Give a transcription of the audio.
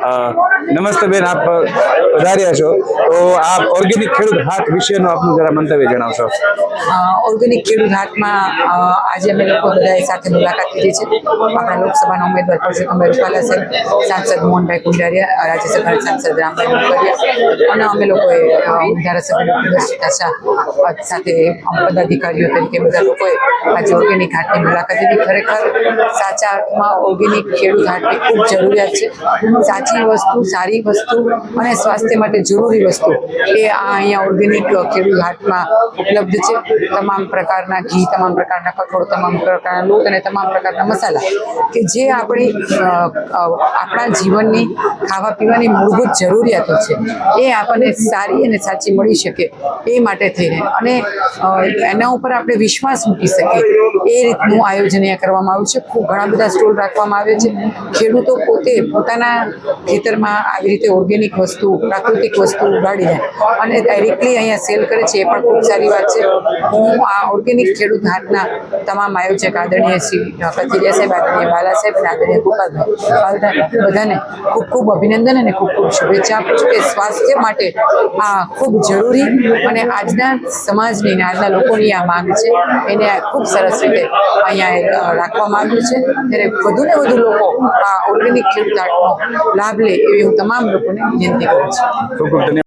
નમસ્તે બેન, આપ પધાર્યા છો. તો આપ ઓર્ગેનિક ખેડૂત હાટ વિશેનો આપનું જરા મંતવ્ય જણાવશો. ઓર્ગેનિક ખેડૂત હાટમાં આજે અમે લોકો બધાએ સાથે મુલાકાત લીધી છે. આપણા લોકસભાના ઉમેદવાર પરસોત્તમભાઈ રૂપાલા સાહેબ, સાંસદ મોહનભાઈ કુંડારિયા, રાજ્યસભાના સાંસદ રામભાઈ મોકરિયા અને અમે લોકોએ ધારાસભ્ય ડૉક્ટર શાહ સાથે પદાધિકારીઓ તરીકે બધા લોકોએ આજે ઓર્ગેનિક હાટની મુલાકાત લીધી. ખરેખર સાચા અર્થમાં ઓર્ગેનિક ખેડૂત હાટની ખૂબ જરૂરિયાત છે. સાચી વસ્તુ, સારી વસ્તુ અને સ્વાસ્થ્ય માટે જરૂરી વસ્તુ એ આ અહીંયા ઓર્ગેનિક ખેડૂત હાટમાં ઉપલબ્ધ છે. તમામ પ્રકારના ઘી, તમામ પ્રકારના કઠોળ, તમામ પ્રકારના લોટ અને તમામ પ્રકારના મસાલા કે જે આપણી આપણા જીવનની ખાવા પીવાની મૂળભૂત જરૂરિયાતો છે એ આપણને સારી અને સાચી મળી શકે એ માટે થઈને અને એના ઉપર આપણે વિશ્વાસ મૂકી શકીએ. એ રીતનું આયોજન અહીંયા કરવામાં આવ્યું છે. ખૂબ ઘણા બધા સ્ટોલ રાખવામાં આવે છે. ખેડૂતો પોતે પોતાના ખેતરમાં આવી રીતે ઓર્ગેનિક વસ્તુ, પ્રાકૃતિક વસ્તુ ઉગાડીને અને ડાયરેક્ટલી અહીંયા સેલ કરે છે, એ પણ ખૂબ સારી વાત છે. હું આ ઓર્ગેનિક ખેડૂત હાટના તમામ આયોજક આદરણીય શ્રી કથિરિયા સાહેબ, આદરણીય બાલા સાહેબ અને આદરણીય ગોપાલભાઈ બધાને ખૂબ ખૂબ અભિનંદન અને ખૂબ ખૂબ શુભેચ્છા આપું છું કે સ્વાસ્થ્ય માટે આ ખૂબ જરૂરી અને આજના સમાજની અને આજના લોકોની આ માંગ છે. એને ખૂબ સરસ રીતે અહીંયા રાખવામાં આવ્યું છે. ત્યારે વધુ ને વધુ લોકો આ ઓર્ગેનિક ખેડૂત હાટનો લાભ લે એવી હું તમામ લોકોને વિનંતી કરું છું.